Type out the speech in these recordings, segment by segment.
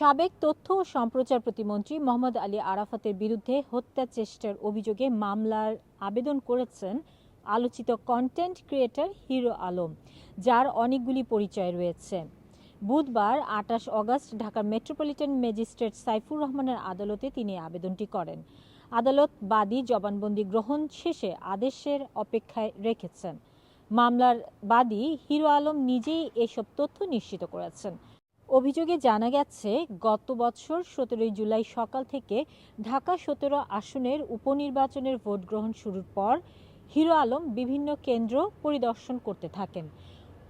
সাবেক তথ্য ও সম্প্রচার প্রতিমন্ত্রী মোহাম্মদ আলী আরাফাতের বিরুদ্ধে হত্যা চেষ্টার অভিযোগে মামলার আবেদন করেছেন আলোচিত কন্টেন্ট ক্রিয়েটর হিরো আলম, যার অনেকগুলি পরিচয় রয়েছে। বুধবার আটাশ অগস্ট ঢাকার মেট্রোপলিটন ম্যাজিস্ট্রেট সাইফুর রহমানের আদালতে তিনি আবেদনটি করেন। আদালত বাদী জবানবন্দি গ্রহণ শেষে আদেশের অপেক্ষায় রেখেছেন। মামলার বাদী হিরো আলম নিজেই এসব তথ্য নিশ্চিত করেছেন। অভিযোগে জানা গেছে, গত বছর সতেরোই জুলাই সকাল থেকে ঢাকা সতেরো আসনের উপনির্বাচনের ভোট গ্রহণ শুরুর পর হিরো আলম বিভিন্ন কেন্দ্র পরিদর্শন করতে থাকেন।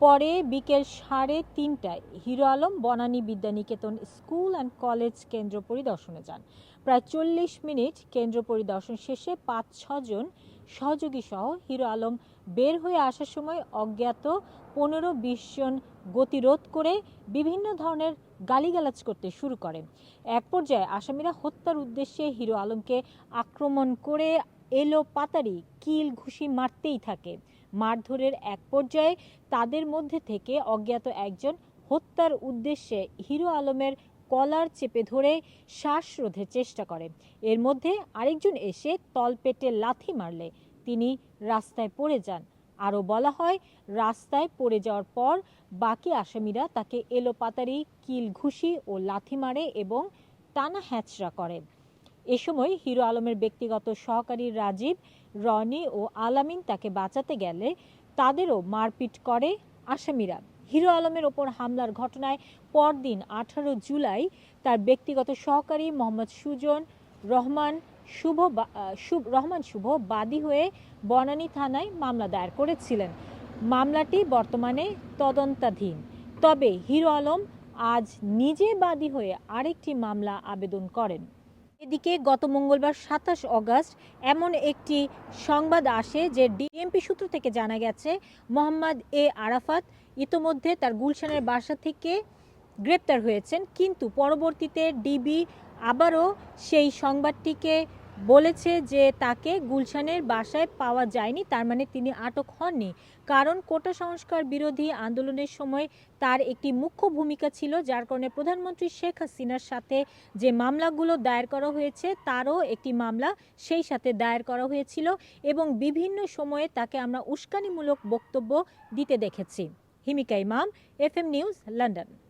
পরে বিকেল সাড়ে তিনটায় Hero Alam Banani Bidyaniketan school and college কেন্দ্র পরিদর্শনে যান। প্রায় চল্লিশ মিনিট কেন্দ্র পরিদর্শন শেষে পাঁচ ছজন সহ হিরো আলম বের হয়ে আসার সময় অজ্ঞাত পনেরো বিশ জন গতিরোধ করে বিভিন্ন ধরনের গালিগালাজ করতে শুরু করে। এক পর্যায়ে আসামিরা হত্যার উদ্দেশ্যে হিরো আলমকে আক্রমণ করে এলো পাতারি, কিল ঘুষি মারতেই থাকে। মারধরের এক পর্যায়ে তাদের মধ্যে থেকে অজ্ঞাত একজন হত্যার উদ্দেশ্যে হিরো আলমের কলার চেপে ধরে শ্বাসরোধের চেষ্টা করে। এর মধ্যে আরেকজন এসে তলপেটে লাথি মারলে। তিনি রাস্তায় পড়ে যান। আরও বলা হয়, রাস্তায় পড়ে যাওয়ার পর বাকি আসামিরা তাকে এলোপাতারি কিল ঘুষি ও লাথি মারে এবং টানা হ্যাচড়া করে। এ সময় হিরো আলমের ব্যক্তিগত সহকারী রাজীব, রনি ও আলামিন তাকে বাঁচাতে গেলে তাদেরও মারপিট করে আসামিরা। হিরো আলমের ওপর হামলার ঘটনায় পরদিন আঠারো জুলাই তার ব্যক্তিগত সহকারী মোহাম্মদ সুজন রহমান শুভ শুভ, রহমান শুভ বাদী হয়ে বনানী থানায় মামলা দায়ের করেছিলেন। মামলাটি বর্তমানে তদন্তাধীন। তবে হিরো আলম আজ নিজে বাদী হয়ে আরেকটি মামলা আবেদন করেন। এদিকে গত মঙ্গলবার সাতাশ অগস্ট এমন একটি সংবাদ আসে যে ডিএমপি সূত্র থেকে জানা গেছে, মোহাম্মদ এ আরাফাত ইতোমধ্যে তার গুলশানের বাসা থেকে গ্রেপ্তার হয়েছেন, কিন্তু পরবর্তীতে ডিবি আবারও সেই সংবাদটিকে বলেছে যে তাকে গুলশানের বাসায় পাওয়া যায়নি, তার মানে তিনি আটক হননি। কারণ কোটা সংস্কার বিরোধী আন্দোলনের সময় তার একটি মুখ্য ভূমিকা ছিল, যার কারণে প্রধানমন্ত্রী শেখ হাসিনার সাথে যে মামলাগুলো দায়ের করা হয়েছে, তারও একটি মামলা সেই সাথে দায়ের করা হয়েছিল এবং বিভিন্ন সময়ে তাকে আমরা উস্কানিমূলক বক্তব্য দিতে দেখেছি। হিমিকা ইমাম এফ এম নিউজ, লন্ডন।